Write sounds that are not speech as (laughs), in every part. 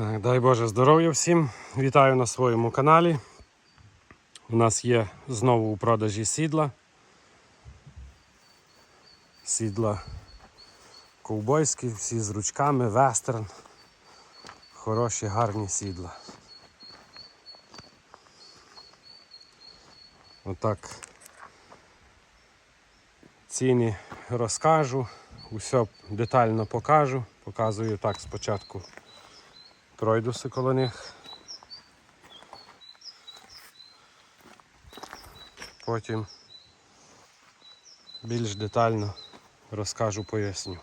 Так, Дай Боже здоров'я всім. Вітаю на своєму каналі. У нас є знову у продажі сідла. Сідла ковбойські, всі з ручками, вестерн. Хороші, гарні сідла. Отак ціни розкажу, усе детально покажу. Показую так спочатку пройдуся коло них. Потім більш детально розкажу, поясню.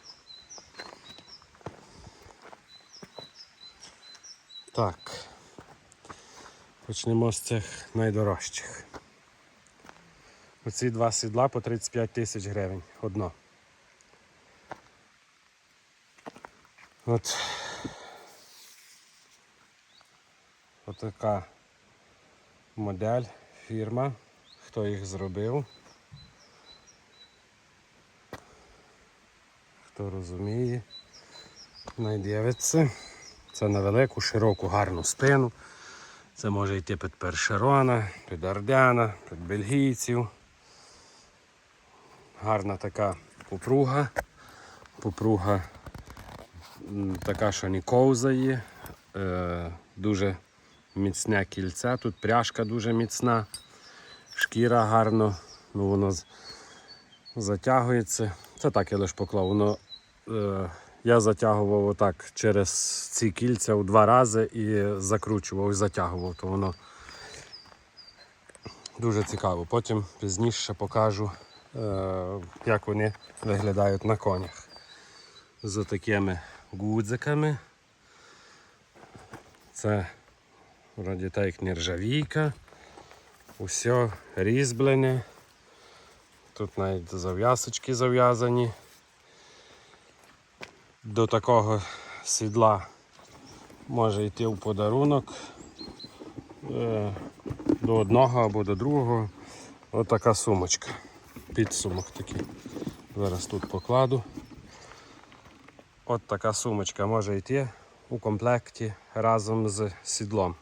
Так, почнемо з цих найдорожчих. Оці два сідла по 35 тисяч гривень. Одно. От Отака модель, фірма, хто їх зробив. Хто розуміє, найдивиться. Це на велику, широку, гарну спину. Це може йти під першерона, під ардяна, під бельгійців. Гарна така попруга. Попруга така, що не ковзає. Дуже міцне кільце. Тут пряжка дуже міцна, шкіра гарно, ну воно затягується. Це так я лише поклав. Воно, е, я затягував отак через ці кільця у два рази і закручував і затягував, то воно дуже цікаво. Потім пізніше покажу, е, як вони виглядають на конях. З такими гудзиками. Це Вроді так як нержавійка. Усе різьблене. Тут навіть зав'язочки зав'язані. До такого сідла може йти в подарунок е, до одного або до другого. Ось така сумочка. Підсумок такий. Зараз тут покладу. От така сумочка може йти у комплекті разом з сідлом.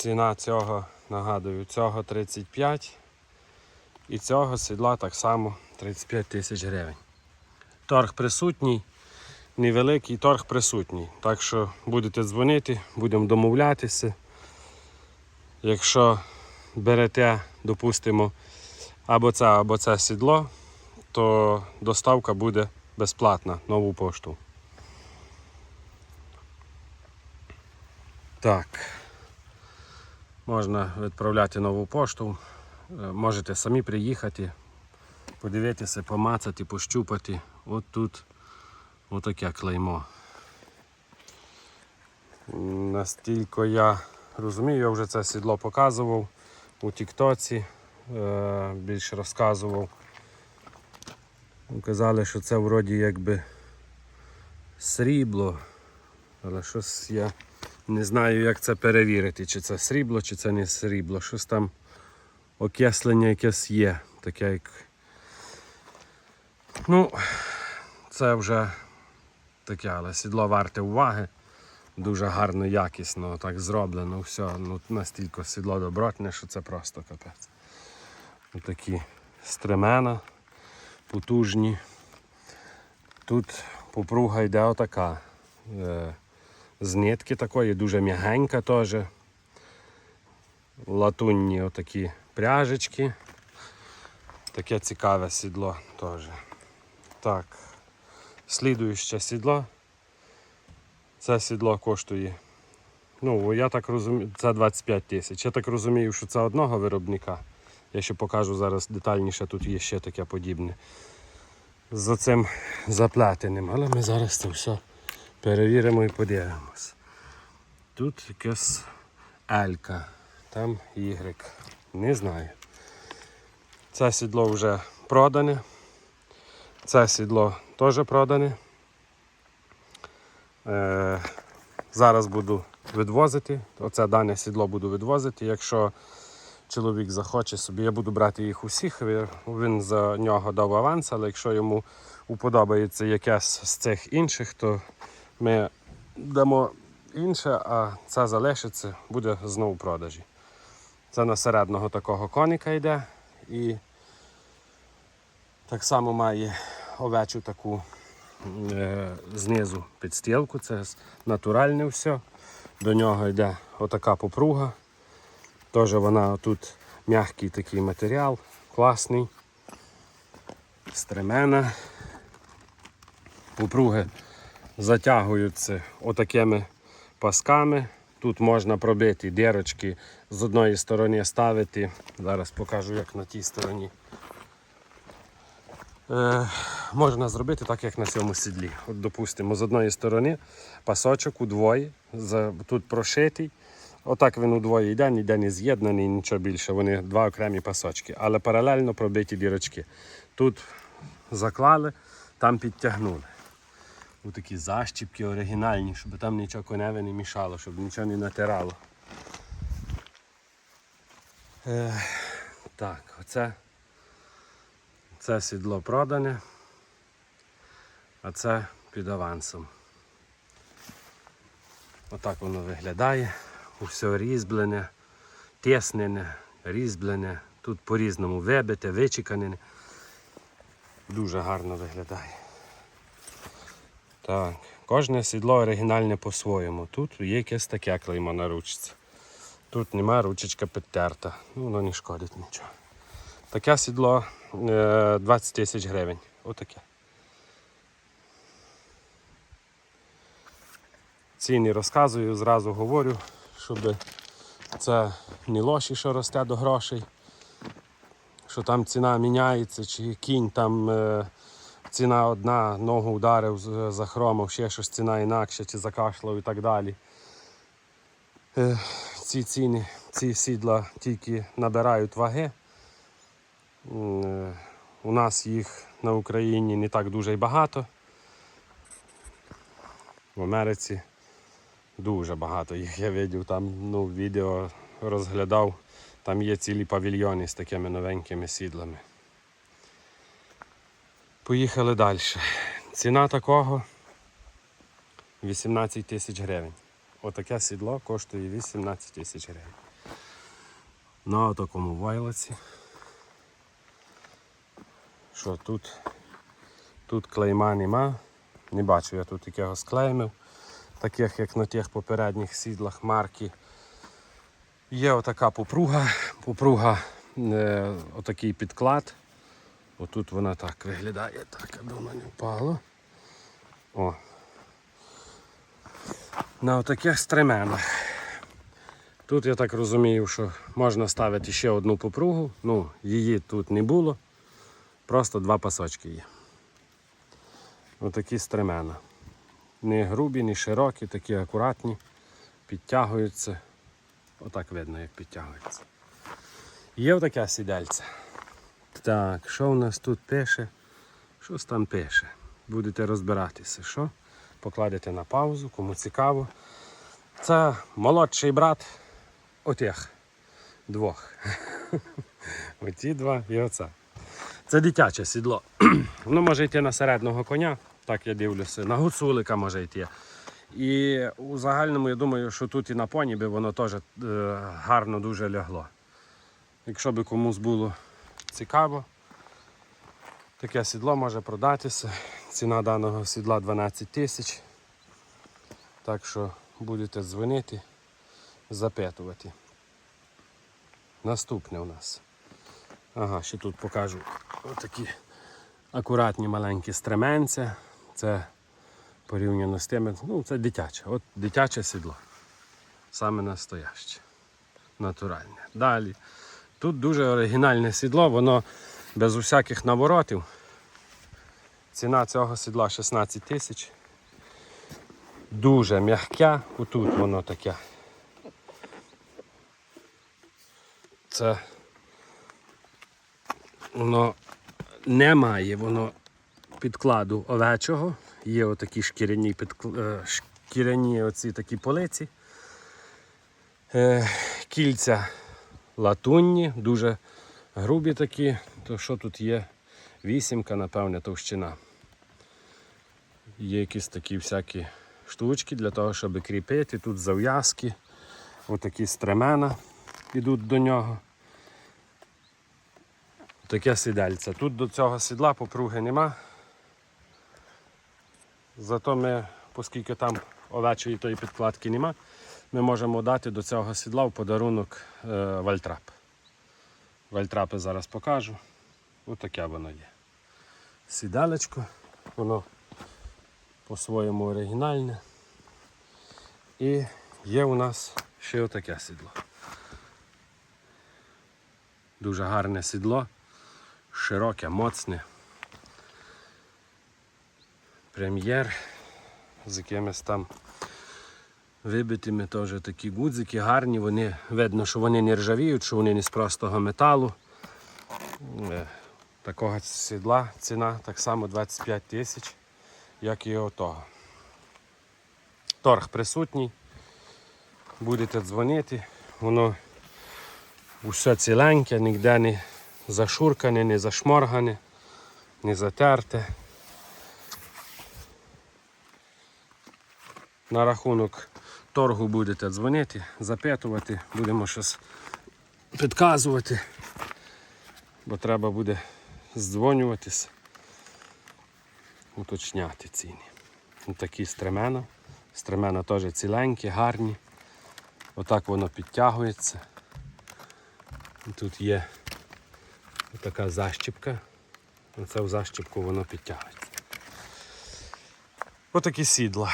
Ціна цього, нагадую, цього 35 і цього сідла так само 35 тисяч гривень. Торг присутній, невеликий торг присутній. Так що будете дзвонити, будемо домовлятися. Якщо берете, допустимо, або це, або це сідло, то доставка буде безплатна нову пошту. Так. Можна відправляти нову пошту. Е, Можете самі приїхати, подивитися, помацати, пощупати. От тут отаке клеймо. Настільки я розумію, я вже це сідло показував у Тіктоці, е, більше розказував. Казали, що це вроді якби срібло, але щось я не знаю, як це перевірити, чи це срібло, чи це не срібло. Щось там окислення якесь є. Таке як. Ну, це вже таке, але сідло варте уваги. Дуже гарно, якісно так зроблено. Все, ну настільки сідло добротне, що це просто капець. Такі стремена потужні. Тут попруга йде отака. З нитки такої, дуже м'ягенька теж. Латунні отакі пряжечки. Таке цікаве сідло теж. Так, слідуюче сідло. Це сідло коштує. Ну, я так розумію, це 25 тисяч. Я так розумію, що це одного виробника. Я ще покажу зараз детальніше, тут є ще таке подібне. За цим заплетеним, але ми зараз це все перевіримо і подивимось. Тут якась Елька, там Y. Не знаю. Це сідло вже продане. Це сідло теж продане. Е, зараз буду відвозити. Оце дане сідло буду відвозити. Якщо чоловік захоче собі, я буду брати їх усіх. Він за нього дав аванс, але якщо йому уподобається якесь з цих інших, то ми дамо інше, а це залишиться, буде знову продажі. Це на середнього такого коника йде і так само має овечу таку е, знизу підстілку, це натуральне все. До нього йде отака попруга. Теж вона тут м'який такий матеріал, класний. Стремена. Попруги затягуються отакими пасками. Тут можна пробити дірочки з одної сторони ставити. Зараз покажу, як на тій стороні. Е, можна зробити так, як на цьому сідлі. От, допустимо, з одної сторони пасочок удвоє, тут прошитий. Отак він удвоє йде, ніде не з'єднаний, нічого більше. Вони два окремі пасочки, але паралельно пробиті дірочки. Тут заклали, там підтягнули. Ось такі защіпки оригінальні, щоб там нічого коневе не мішало, щоб нічого не натирало. Е, так, оце це сідло продане, а це під авансом. Отак воно виглядає. Усе різьблене, тіснене, різьблене. Тут по-різному вибите, вичекане. Дуже гарно виглядає. Так, кожне сідло оригінальне по-своєму. Тут є якесь таке клеймо на ручці. Тут нема ручечка підтерта. Ну, воно не шкодить нічого. Таке сідло е, 20 тисяч гривень. Отаке. Ціни розказую, зразу говорю, щоб це не лоші, що росте до грошей, що там ціна міняється, чи кінь там е, ціна одна, ногу ударив, захромав, ще щось ціна інакша, чи закашлав і так далі. Е, ці ціни, ці сідла тільки набирають ваги. Е, У нас їх на Україні не так дуже й багато. В Америці дуже багато їх я видів. Там ну, відео розглядав. Там є цілі павільйони з такими новенькими сідлами. Поїхали далі. Ціна такого 18 тисяч гривень. Отаке сідло коштує 18 тисяч гривень. На такому вайлоці. Що тут? Тут клейма нема. Не бачу я тут якогось клеймів, таких як на тих попередніх сідлах марки. Є отака попруга. Попруга, е, отакий підклад. Отут вона так виглядає, так, аби воно не впало. О. На отаких стременах. Тут я так розумію, що можна ставити ще одну попругу. Ну, її тут не було. Просто два пасочки є. Отакі стремена. Не грубі, не широкі, такі акуратні, підтягуються. Отак видно, як підтягуються. Є отаке сідельце. Так, що в нас тут пише? Щось там пише. Будете розбиратися, що? Покладете на паузу, кому цікаво. Це молодший брат отих двох. (laughs) Оті два і оце. Це дитяче сідло. (clears throat) Воно може йти на середнього коня, так я дивлюся, на гуцулика може йти. І у загальному я думаю, що тут і на поні би воно теж е, гарно дуже лягло. Якщо би комусь було цікаво, таке сідло може продатися. Ціна даного сідла 12 тисяч. Так що будете дзвонити, запитувати. Наступне у нас. Ага, ще тут покажу отакі акуратні маленькі стременця. Це порівняно з тими, ну це дитяче. От дитяче сідло. Саме настояще. Натуральне. Далі. Тут дуже оригінальне сідло, воно без усяких наворотів. Ціна цього сідла 16 тисяч. Дуже м'яке, отут воно таке. Це воно не має воно підкладу овечого. Є отакі шкіряні, підкл... е, шкіряні оці такі полиці. Е, кільця латунні, дуже грубі такі. То що тут є? Вісімка, напевне, товщина. Є якісь такі всякі штучки для того, щоб кріпити. Тут зав'язки, отакі стремена йдуть до нього. Таке сідельце. Тут до цього сідла попруги нема. Зато ми, оскільки там овечої тої підкладки нема, ми можемо дати до цього сідла в подарунок е, вальтрап. Вальтрапи зараз покажу. Ось таке воно є. Сідалечко, воно по-своєму оригінальне. І є у нас ще отаке сідло. Дуже гарне сідло, широке, моцне. Прем'єр з якимись там вибитими теж такі гудзики гарні, вони видно, що вони не ржавіють, що вони не з простого металу. Е, Такого сідла ціна так само 25 тисяч, як і отого. Торг присутній. Будете дзвонити, воно усе ціленьке, ніде не зашуркане, не зашморгане, не затерте. На рахунок торгу будете дзвонити, запитувати, будемо щось підказувати, бо треба буде здзвонюватись, уточняти ціни. Ось Такі стремена. Стремена теж ціленькі, гарні. Отак воно підтягується. Тут є така защіпка. Оце в защіпку воно підтягується. Отакі сідла.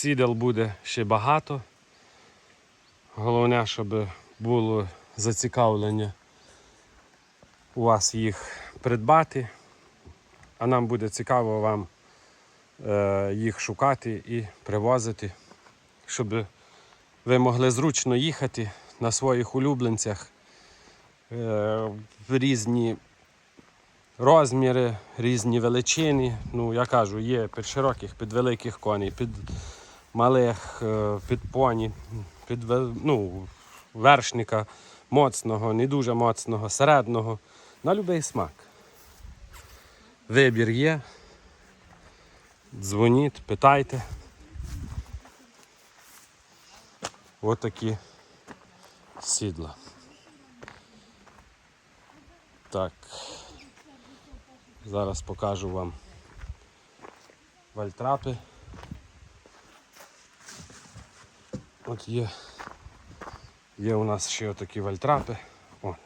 Сідел буде ще багато. Головне, щоб було зацікавлення у вас їх придбати, а нам буде цікаво вам е, їх шукати і привозити, щоб ви могли зручно їхати на своїх улюбленцях е, в різні розміри, різні величини. Ну, я кажу, є під широких, під великих коней, під малих, е, під поні, під ну, вершника моцного, не дуже моцного, середнього. На будь-який смак. Вибір є. Дзвоніть, питайте. Ось такі сідла. Так. Зараз покажу вам вальтрапи. От є, є у нас ще отакі вальтрапи. От.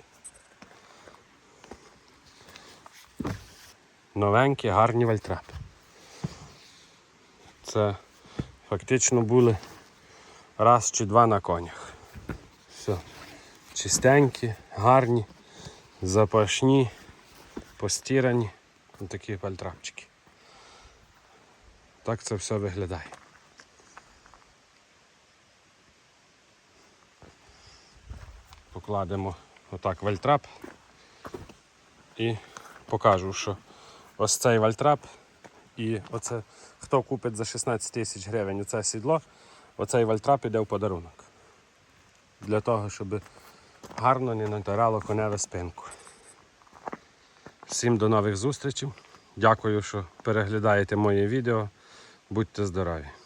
Новенькі, гарні вальтрапи. Це фактично були раз чи два на конях. Все. Чистенькі, гарні, запашні, постірані. Такі вальтрапчики. Так це все виглядає. Покладемо отак вальтрап і покажу, що ось цей вальтрап і оце, хто купить за 16 тисяч гривень оце сідло, оцей вальтрап іде в подарунок. Для того, щоб гарно не натирало коневе спинку. Всім до нових зустрічей. Дякую, що переглядаєте моє відео. Будьте здорові!